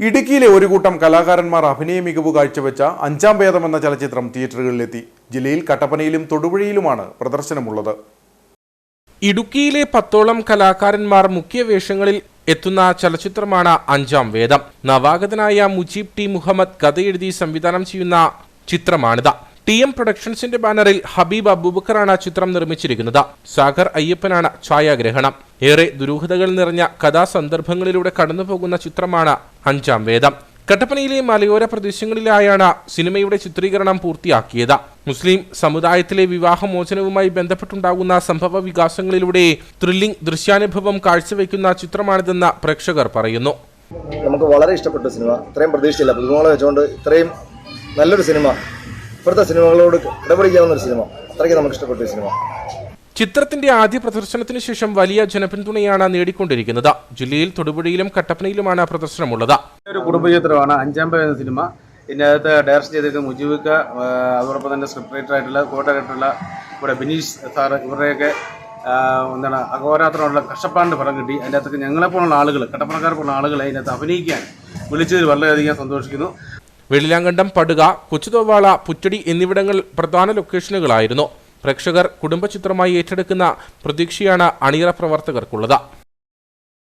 ഇടുക്കിയിലെ ഒരു കൂട്ടം കലാകാരന്മാർ അഭിനയ മികവ് കാഴ്ചവെച്ച അഞ്ചാം ഭേദം എന്ന ചലച്ചിത്രം തിയേറ്ററുകളിലെത്തി. ജില്ലയിൽ കട്ടപ്പനയിലും തൊടുപുഴയിലുമാണ് പ്രദർശനമുള്ളത്. ഇടുക്കിയിലെ പത്തോളം കലാകാരന്മാർ മുഖ്യ വേഷങ്ങളിൽ എത്തുന്ന ചലച്ചിത്രമാണ് അഞ്ചാം വേദം. നവാഗതനായ മുജീബ് ടി മുഹമ്മദ് കഥയെഴുതി സംവിധാനം ചെയ്യുന്ന ചിത്രമാണിത്. ടി എം പ്രൊഡക്ഷൻസിന്റെ ബാനറിൽ ഹബീബ് അബൂബക്കറാണ് ചിത്രം നിർമ്മിച്ചിരിക്കുന്നത്. സാഗർ അയ്യപ്പനാണ് ഛായാഗ്രഹണം. ഏറെ ദുരൂഹതകൾ നിറഞ്ഞ കഥാസന്ദർഭങ്ങളിലൂടെ കടന്നുപോകുന്ന ചിത്രമാണ് അഞ്ചാം വേദം. കട്ടപ്പനയിലെ മലയോര പ്രദേശങ്ങളിലായാണ് സിനിമയുടെ ചിത്രീകരണം പൂർത്തിയാക്കിയത്. മുസ്ലിം സമുദായത്തിലെ വിവാഹമോചനവുമായി ബന്ധപ്പെട്ടുണ്ടാകുന്ന സംഭവ വികാസങ്ങളിലൂടെ ത്രില്ലിംഗ് ദൃശ്യാനുഭവം കാഴ്ചവെക്കുന്ന ചിത്രമാണിതെന്ന് പ്രേക്ഷകർ പറയുന്നു. നമുക്ക് വളരെ ഇഷ്ടപ്പെട്ട സിനിമ. ഇത്രയും പ്രതീക്ഷയില്ല. പുതുമോളെ വെച്ചുകൊണ്ട് ഇത്രയും നല്ലൊരു സിനിമ. ഇപ്പോഴത്തെ സിനിമകളോട് ഇടപെടിക്കാവുന്ന ഒരു സിനിമ. അത്രയ്ക്ക് നമുക്ക് ഇഷ്ടപ്പെട്ട ഒരു സിനിമ. ചിത്രത്തിന്റെ ആദ്യ പ്രദർശനത്തിന് ശേഷം വലിയ ജനപിന്തുണയാണ് നേടിക്കൊണ്ടിരിക്കുന്നത്. ജില്ലയിൽ തൊടുപുഴയിലും കട്ടപ്പനയിലുമാണ് പ്രദർശനമുള്ളത്. ഒരു കുടുംബചിത്രമാണ് അഞ്ചാം പേ എന്ന സിനിമ. ഇതിനകത്ത് ഡയറക്ഷൻ ചെയ്തിരിക്കുന്ന മുജീബിക്ക ആ, അതോടൊപ്പം തന്നെ സ്ക്രിപ്റ്റ് റൈറ്റർ ആയിട്ടുള്ള കോട്ടറായിട്ടുള്ള ഇവിടെ ബിനീഷ് സാർ ഇവരുടെയൊക്കെ എന്താണ് അഹോരാത്രമുള്ള കഷ്ടപ്പാടിന്റെ ഫലം കിട്ടി. അതിന്റെ അകത്തൊക്കെ ഞങ്ങളെപ്പോലുള്ള ആളുകൾ കട്ടപ്പനക്കാരെ പോലുള്ള ആളുകളെ ഇതിനകത്ത് അഭിനയിക്കാൻ വിളിച്ചതിൽ വളരെയധികം സന്തോഷിക്കുന്നു. വെള്ളിലാങ്കണ്ടം പടുക കൊച്ചുതോവാള പുറ്റടി എന്നിവിടങ്ങൾ പ്രധാന ലൊക്കേഷനുകളായിരുന്നു. പ്രേക്ഷകർ കുടുംബചിത്രമായി ഏറ്റെടുക്കുന്ന പ്രതീക്ഷയാണ് അണിയറ പ്രവർത്തകർക്കുള്ളത്.